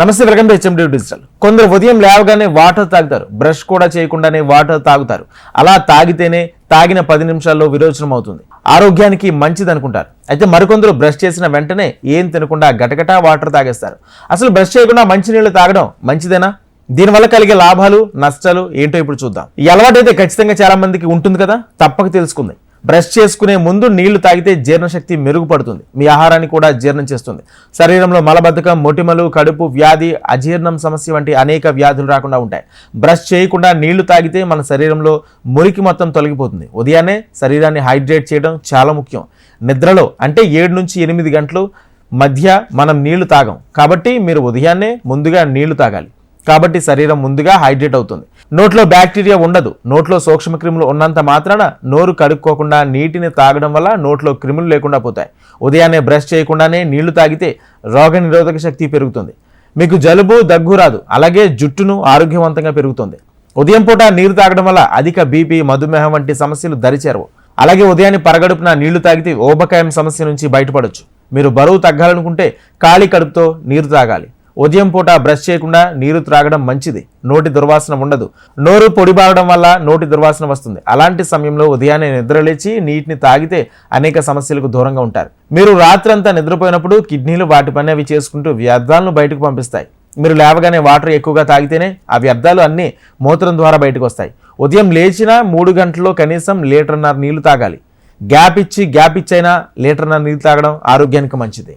నమస్తే welcome to HMD digital. కొందరు ఉదయం లేవగానే వాటర్ తాగుతారు. బ్రష్ కూడా చేయకుండానే వాటర్ తాగుతారు. అలా తాగితేనే తాగిన పది నిమిషాల్లో విరోచనం అవుతుంది. ఆరోగ్యానికి మంచిది అనుకుంటారు అయితే మరికొందరు బ్రష్ చేసిన వెంటనే ఏం తినకుండా గటగటా వాటర్ తాగేస్తారు. అసలు బ్రష్ చేయకుండా మంచినీళ్ళు తాగడం మంచిదేనా? దీనివల్ల కలిగే లాభాలు నష్టాలు ఏంటో ఇప్పుడు చూద్దాం. ఈ అలవాటు అయితే ఖచ్చితంగా చాలా మందికి ఉంటుంది కదా? తప్పక తెలుసుకుంది. బ్రష్ చేసుకునే ముందు నీళ్ళు తాగితే జీర్ణశక్తి మెరుగుపడుతుంది. మీ ఆహారాన్ని కూడా జీర్ణం చేస్తుంది. శరీరంలో మలబద్ధకం మొటిమలు కడుపు వ్యాధి అజీర్ణం సమస్య వంటి అనేక వ్యాధులు రాకుండా ఉంటాయి. బ్రష్ చేయకుండా నీళ్ళు తాగితే మన శరీరంలో మురికి మొత్తం తొలగిపోతుంది. ఉదయాన్నే శరీరాన్ని హైడ్రేట్ చేయడం చాలా ముఖ్యం. నిద్రలో అంటే ఏడు నుంచి ఎనిమిది గంటలు మధ్య మనం నీళ్ళు తాగం. కాబట్టి మీరు ఉదయాన్నే ముందుగా నీళ్ళు తాగాలి. కాబట్టి శరీరం ముందుగా హైడ్రేట్ అవుతుంది. నోట్లో బ్యాక్టీరియా ఉండదు. నోట్లో సూక్ష్మక్రిములు ఉన్నంత మాత్రాన నోరు కడుక్కోకుండా నీటిని తాగడం వల్ల నోట్లో క్రిములు లేకుండా పోతాయి. ఉదయాన్నే బ్రష్ చేయకుండానే నీళ్ళు తాగితే రోగ నిరోధక శక్తి పెరుగుతుంది. మీకు జలుబు దగ్గు రాదు. అలాగే జుట్టును ఆరోగ్యవంతంగా పెరుగుతుంది. ఉదయం పూట నీరు తాగడం వల్ల అధిక బీపీ మధుమేహం వంటి సమస్యలు దరిచేరవు. అలాగే ఉదయాన్ని పరగడుపున నీళ్ళు తాగితే ఓబకాయం సమస్య నుంచి బయటపడవచ్చు మీరు బరువు తగ్గాలనుకుంటే ఖాళీ కడుపుతో నీరు తాగాలి. ఉదయం పూట బ్రష్ చేయకుండా నీరు త్రాగడం మంచిది. నోటి దుర్వాసన ఉండదు. నోరు పొడిబారడం వల్ల నోటి దుర్వాసన వస్తుంది. అలాంటి సమయంలో ఉదయాన్నే నిద్రలేచి నీటిని తాగితే అనేక సమస్యలకు దూరంగా ఉంటారు. మీరు రాత్రంతా నిద్రపోయినప్పుడు కిడ్నీలు వాటి పని అవి చేసుకుంటూ వ్యర్థాలను బయటకు పంపిస్తాయి. మీరు లేవగానే వాటర్ ఎక్కువగా తాగితేనే ఆ వ్యర్థాలు అన్నీ మూత్రం ద్వారా బయటకు వస్తాయి. ఉదయం లేచిన మూడు గంటల్లో కనీసం లీటర్న్నర నీళ్ళు తాగాలి. గ్యాప్ ఇచ్చి గ్యాప్ ఇచ్చైనా లీటర్న్నర నీళ్ళు తాగడం ఆరోగ్యానికి మంచిది.